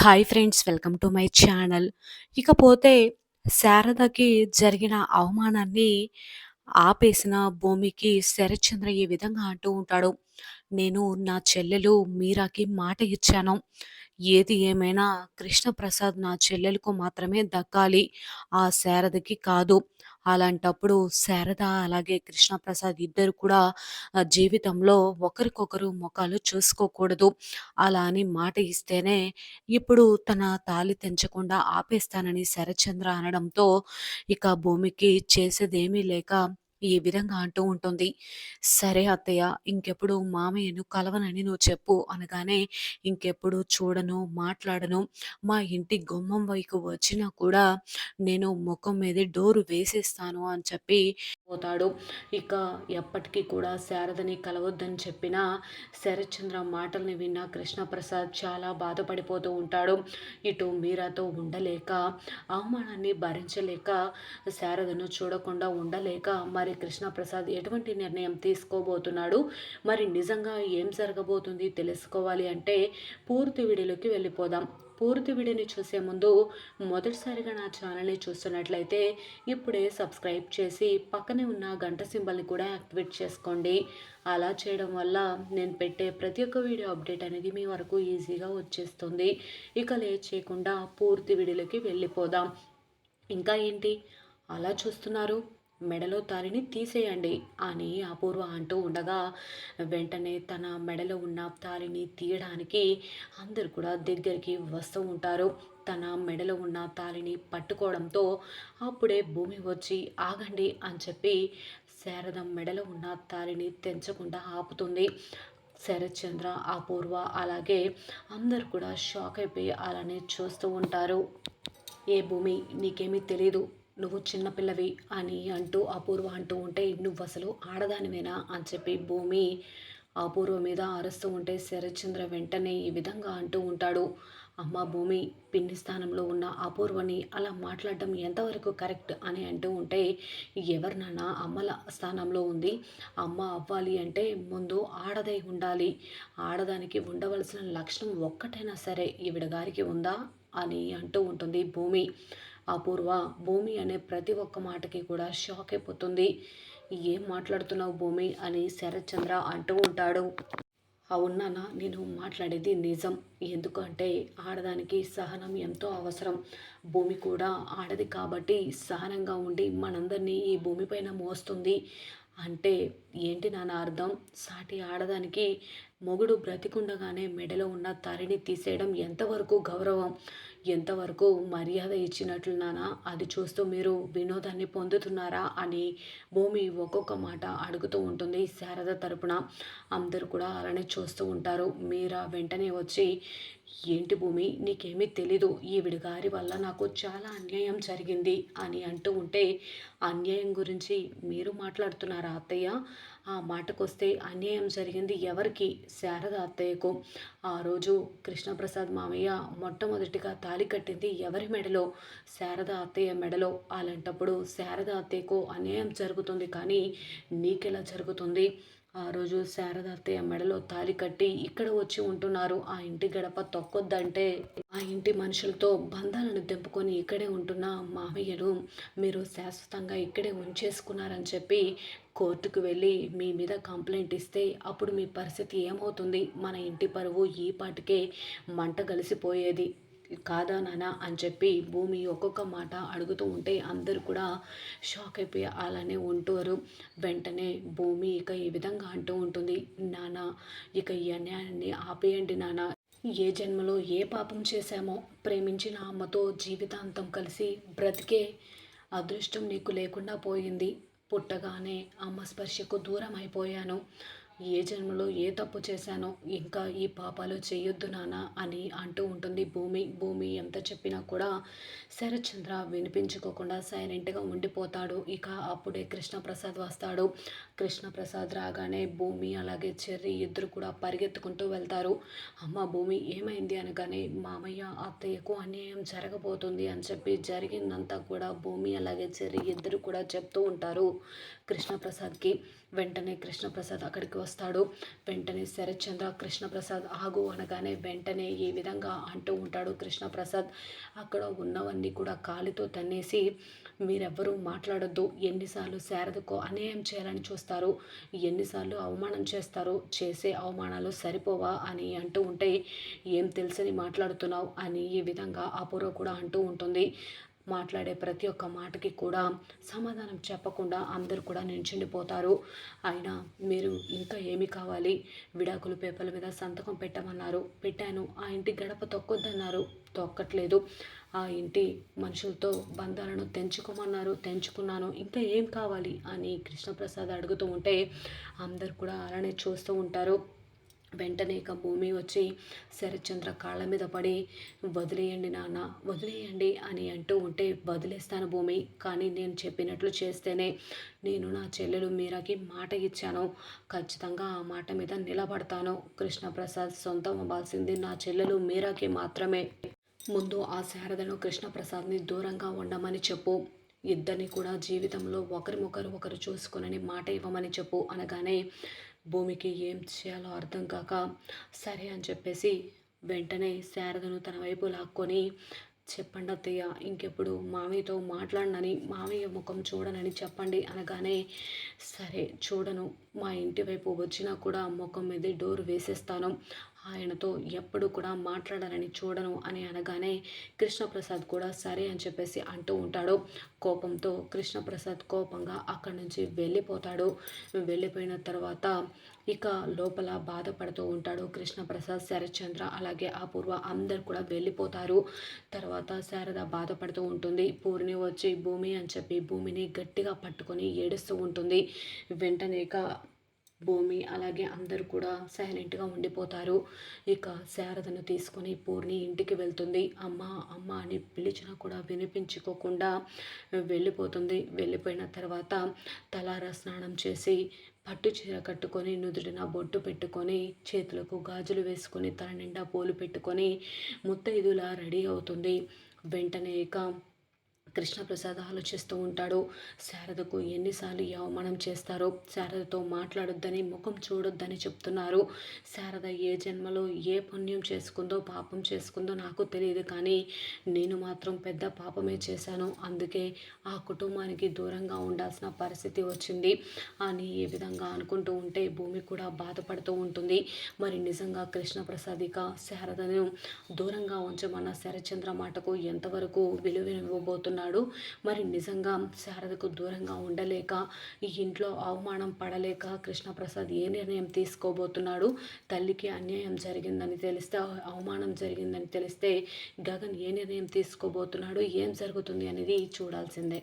Hi friends welcome to my channel. ఇకపోతే శారదకి జరిగిన అవమానాన్ని ఆపేసిన భూమికి శరత్చంద్ర ఈ విధంగా అంటూ ఉంటాడు. నేను నా చెల్లెలు మీరాకి మాట ఇచ్చాను. ఏది ఏమైనా కృష్ణప్రసాద్ నా చెల్లెలకు మాత్రమే దక్కాలి. ఆ శారదకి కాదు. అలాంటప్పుడు శారద అలాగే కృష్ణప్రసాద్ ఇద్దరు కూడా జీవితంలో ఒకరికొకరు ముఖాలు చూసుకోకూడదు. అలా అని మాట ఇస్తేనే ఇప్పుడు తన తాళి తెంచకుండా ఆపేస్తానని శరచంద్ర అనడంతో ఇక భూమికి చేసేదేమీ లేక ఈ విధంగా అంటూ ఉంటుంది. సరే అత్తయ్య ఇంకెప్పుడు మామయ్యను కలవనని నువ్వు చెప్పు అనగానే ఇంకెప్పుడు చూడను, మాట్లాడను. మా ఇంటి గుమ్మం వైపు వచ్చినా కూడా నేను ముఖం మీద డోరు వేసేస్తాను అని చెప్పి పోతాడు. ఇక ఎప్పటికీ కూడా శారదని కలవొద్దని చెప్పిన శరత్చంద్ర మాటల్ని విన్న కృష్ణప్రసాద్ చాలా బాధపడిపోతూ ఉంటాడు. ఇటు మీరాతో ఉండలేక, అవమానాన్ని భరించలేక, శారదను చూడకుండా ఉండలేక మరి కృష్ణప్రసాద్ ఎటువంటి నిర్ణయం తీసుకోబోతున్నాడు? మరి నిజంగా ఏం జరగబోతుంది తెలుసుకోవాలి అంటే పూర్తి వీడియోలోకి వెళ్ళిపోదాం. పూర్తి వీడియోని చూసే ముందు మొదటిసారిగా నా ఛానల్‌ని చూస్తున్నట్లయితే ఇప్పుడే సబ్స్క్రైబ్ చేసి పక్కనే ఉన్న గంట సింబల్‌ని కూడా యాక్టివేట్ చేసుకోండి. అలా చేయడం వల్ల నేను పెట్టే ప్రతి ఒక్క వీడియో అప్డేట్ అనేది మీ వరకు ఈజీగా వచ్చేస్తుంది. ఇక లేచేయకుండా చేయకుండా పూర్తి వీడియోలోకి వెళ్ళిపోదాం. ఇంకా ఏంటి అలా చూస్తున్నారు? మెడలో తాలిని తీసేయండి అని అపూర్వ అంటూ ఉండగా వెంటనే తన మెడలో ఉన్న తాళిని తీయడానికి అందరు కూడా దగ్గరికి వస్తూ ఉంటారు. తన మెడలో ఉన్న తాళిని పట్టుకోవడంతో అప్పుడే భూమి వచ్చి ఆగండి అని చెప్పి శారద మెడలో ఉన్న తాళిని తెంచకుండా ఆపుతుంది. శరత్చంద్ర, అపూర్వ అలాగే అందరు కూడా షాక్ అయిపోయి అలానే చూస్తూ ఉంటారు. ఏ భూమి నీకేమీ తెలీదు. నువ్వు చిన్నపిల్లవి అని అంటూ అపూర్వ అంటూ ఉంటే నువ్వు అసలు ఆడదానివేనా? అని చెప్పి భూమి అపూర్వ మీద అరుస్తూ ఉంటే శరత్చంద్ర వెంటనే ఈ విధంగా అంటూ ఉంటాడు. అమ్మ భూమి పిన్ని స్థానంలో ఉన్న అపూర్వని అలా మాట్లాడడం ఎంతవరకు కరెక్ట్ అని అంటూ ఉంటే ఎవరినైనా అమ్మల స్థానంలో ఉంది. అమ్మ అవ్వాలి అంటే ముందు ఆడదై ఉండాలి. ఆడదానికి ఉండవలసిన లక్షణం ఒక్కటైనా సరే ఈవిడ గారికి ఉందా? అని అంటూ ఉంటుంది భూమి. అపూర్వ భూమి అనే ప్రతి ఒక్క మాటకి కూడా షాక్ అయిపోతుంది. ఏం మాట్లాడుతున్నావు భూమి? అని శరత్చంద్ర అంటూ ఉంటాడు. అవునానా నేను మాట్లాడేది నిజం. ఎందుకంటే ఆడదానికి సహనం ఎంతో అవసరం. భూమి కూడా ఆడది కాబట్టి సహనంగా ఉండి మనందరినీ ఈ భూమిపైన మోస్తుంది. అంటే ఏంటి నాన్న అర్థం? సాటి ఆడదానికి మొగుడు బ్రతికుండగానే మెడలో ఉన్న తరిని తీసేయడం ఎంతవరకు గౌరవం? ఎంతవరకు మర్యాద ఇచ్చినట్లున్నానా అది చూస్తూ మీరు వినోదాన్ని పొందుతున్నారా అని భూమి ఒక్కొక్క మాట అడుగుతూ ఉంటుంది శారద తరపున. అందరూ కూడా అలానే చూస్తూ ఉంటారు. మీరా వెంటనే వచ్చి ఏంటి భూమి? నీకేమీ తెలీదు. ఈవిడ గారి వల్ల నాకు చాలా అన్యాయం జరిగింది అని అంటూ ఉంటే అన్యాయం గురించి మీరు మాట్లాడుతున్నారా అత్తయ్య? ఆ మాటకొస్తే అన్యాయం జరిగింది ఎవరికి? శారద అత్తయ్యకు. ఆ రోజు కృష్ణప్రసాద్ మామయ్య మొట్టమొదటిగా తాలి కట్టింది ఎవరి మెడలో? శారద అత్తయ్య మెడలో. అలాంటప్పుడు శారద అత్తయ్యకు అన్యాయం జరుగుతుంది కానీ నీకెలా జరుగుతుంది? ఆ రోజు శారద మెడలో తాలి కట్టి ఇక్కడ వచ్చి ఉంటున్నారు. ఆ ఇంటి గడప తొక్కొద్దంటే ఆ ఇంటి మనుషులతో బంధాలను తెంపుకొని ఇక్కడే ఉంటున్న మామయ్యను మీరు శాశ్వతంగా ఇక్కడే ఉంచేసుకున్నారని చెప్పి కోర్టుకు వెళ్ళి మీ మీద కంప్లైంట్ ఇస్తే అప్పుడు మీ పరిస్థితి ఏమవుతుంది? మన ఇంటి పరువు ఈ పాటికే మంట కలిసిపోయేది. కాదా నానా అని చెప్పి భూమి ఒక్కొక్క మాట అడుగుతూ ఉంటే అందరూ కూడా షాక్ అయిపోయి అలానే ఉంటారు. వెంటనే భూమి ఇక ఈ విధంగా అంటూ ఉంటుంది నానా ఇక ఈ అన్యాయాన్ని ఆపేయండి నానా. ఏ జన్మలో ఏ పాపం చేశామో ప్రేమించిన అమ్మతో జీవితాంతం కలిసి బ్రతికే అదృష్టం నీకు లేకుండా పోయింది. పుట్టగానే అమ్మ స్పర్శకు దూరం అయిపోయాను ఏ జన్మలో ఏ తప్పు చేశానో ఇంకా ఈ పాపాలు చేయొద్దు నాన్న అని అంటూ ఉంటుంది భూమి. భూమి ఎంత చెప్పినా కూడా శరత్చంద్ర వినిపించుకోకుండా సైలెంట్గా ఉండిపోతాడు. ఇక అప్పుడే కృష్ణప్రసాద్ వస్తాడు. కృష్ణప్రసాద్ రాగానే భూమి అలాగే చెర్రి ఇద్దరు కూడా పరిగెత్తుకుంటూ వెళ్తారు. అమ్మ భూమి ఏమైంది? అనగానే మామయ్య అత్తయ్యకు అన్యాయం జరగబోతుంది అని చెప్పి జరిగిందంతా కూడా భూమి అలాగే చెర్రి ఇద్దరు కూడా చెప్తూ ఉంటారు కృష్ణప్రసాద్కి. వెంటనే కృష్ణప్రసాద్ అక్కడికి వస్తాడు. వెంటనే శరత్చంద్ర కృష్ణప్రసాద్ ఆగు అనగానే వెంటనే ఈ విధంగా అంటూ ఉంటాడు కృష్ణప్రసాద్. అక్కడ ఉన్నవన్నీ కూడా కాలితో తన్నేసి మీరెవ్వరూ మాట్లాడొద్దు. ఎన్నిసార్లు శారదకు అన్యాయం చేయాలని చూస్తారు? ఎన్నిసార్లు అవమానం చేస్తారు? చేసే అవమానాలు సరిపోవా? అని అంటూ ఉంటే ఏం తెలుసని మాట్లాడుతున్నావు? అని ఈ విధంగా అపూర్వ కూడా అంటూ ఉంటుంది. మాట్లాడే ప్రతి ఒక్క మాటకి కూడా సమాధానం చెప్పకుండా అందరూ కూడా నించుండిపోతారు. అయినా మీరు ఇంకా ఏమి కావాలి? విడాకులు పేపర్ల మీద సంతకం పెట్టమన్నారు. పెట్టాను. ఆ ఇంటి గడప తొక్కొద్దన్నారు. తొక్కట్లేదు. ఆ ఇంటి మనుషులతో బంధాలను తెంచుకోమన్నారు. తెంచుకున్నాను. ఇంకా ఏం కావాలి? అని కృష్ణప్రసాద్ అడుగుతూ ఉంటే అందరు కూడా అలానే చూస్తూ ఉంటారు. వెంటనే ఇక భూమి వచ్చి శరత్చంద్ర కాళ్ళ మీద పడి వదిలేయండి నాన్న వదిలేయండి అని అంటూ ఉంటే వదిలేస్తాను భూమి కానీ నేను చెప్పినట్లు చేస్తేనే నేను నా చెల్లెలు మీరాకి మాట ఇచ్చాను. ఖచ్చితంగా ఆ మాట మీద నిలబడతాను. కృష్ణప్రసాద్ సొంతం అవ్వాల్సింది నా చెల్లెలు మీరాకి మాత్రమే. ముందు ఆ శారదను కృష్ణప్రసాద్ని దూరంగా ఉండమని చెప్పు. ఇద్దరిని కూడా జీవితంలో ఒకరికొకరు ఒకరు చూసుకునని మాట ఇవ్వమని చెప్పు. అనగానే భూమికి ఏం చేయాలో అర్థం కాక సరే అని చెప్పేసి వెంటనే శారదను తన వైపు లాక్కొని చెప్పండి అత్తయ్య ఇంకెప్పుడు మామయ్యతో మాట్లాడనని మామయ్య ముఖం చూడనని చెప్పండి అనగానే సరే చూడను. మా ఇంటి వైపు వచ్చినా కూడా ముఖం మీద డోర్ వేసేస్తాను. ఆయనతో ఎప్పుడు కూడా మాట్లాడాలని చూడను అని అనగానే కృష్ణప్రసాద్ కూడా సరే అని చెప్పేసి అంటూ ఉంటాడు. కోపంతో కృష్ణప్రసాద్ కోపంగా అక్కడి నుంచి వెళ్ళిపోతాడు. వెళ్ళిపోయిన తర్వాత ఇక లోపల బాధపడుతూ ఉంటాడు కృష్ణప్రసాద్ శరత్చంద్ర అలాగే అపూర్వ అందరు కూడా వెళ్ళిపోతారు. తర్వాత శారద బాధపడుతూ ఉంటుంది. పూర్ణి వచ్చి భూమి అని చెప్పి భూమిని గట్టిగా పట్టుకొని ఏడుస్తూ ఉంటుంది. వెంటనే ఇక భూమి అలాగే అందరూ కూడా సైలెంట్గా ఉండిపోతారు. ఇక శారదను తీసుకొని పూర్ణి ఇంటికి వెళ్తుంది. అమ్మ అమ్మ అని పిలిచినా కూడా వినిపించుకోకుండా వెళ్ళిపోతుంది. వెళ్ళిపోయిన తర్వాత తలారా స్నానం చేసి పట్టు చీర కట్టుకొని నుదుటిన బొట్టు పెట్టుకొని చేతులకు గాజులు వేసుకొని తల నిండా పూలు పెట్టుకొని ముత్తైదులా రెడీ అవుతుంది. వెంటనే ఇక కృష్ణప్రసాద్ ఆలోచిస్తూ ఉంటాడు. శారదకు ఎన్నిసార్లు ఈ అవమానం చేస్తారో శారదతో మాట్లాడొద్దని ముఖం చూడొద్దని చెప్తున్నారు. శారద ఏ జన్మలో ఏ పుణ్యం చేసుకుందో పాపం చేసుకుందో నాకు తెలియదు కానీ నేను మాత్రం పెద్ద పాపమే చేశాను. అందుకే ఆ కుటుంబానికి దూరంగా ఉండాల్సిన పరిస్థితి వచ్చింది. అని ఏ విధంగా అనుకుంటూ ఉంటే భూమి కూడా బాధపడుతూ ఉంటుంది. మరి నిజంగా కృష్ణప్రసాద్ శారదను దూరంగా ఉంచమన్న శరచంద్ర మాటకు ఎంతవరకు విలువనివ్వబోతున్నారు ఉన్నాడు మరి నిజంగా శారదకు దూరంగా ఉండలేక ఈ ఇంట్లో అవమానం పడలేక కృష్ణప్రసాద్ ఏ నిర్ణయం తీసుకోబోతున్నాడు? తల్లికి అన్యాయం జరిగిందని తెలిస్తే అవమానం జరిగిందని తెలిస్తే గగన్ ఏ నిర్ణయం తీసుకోబోతున్నాడు? ఏం జరుగుతుంది అనేది చూడాల్సిందే.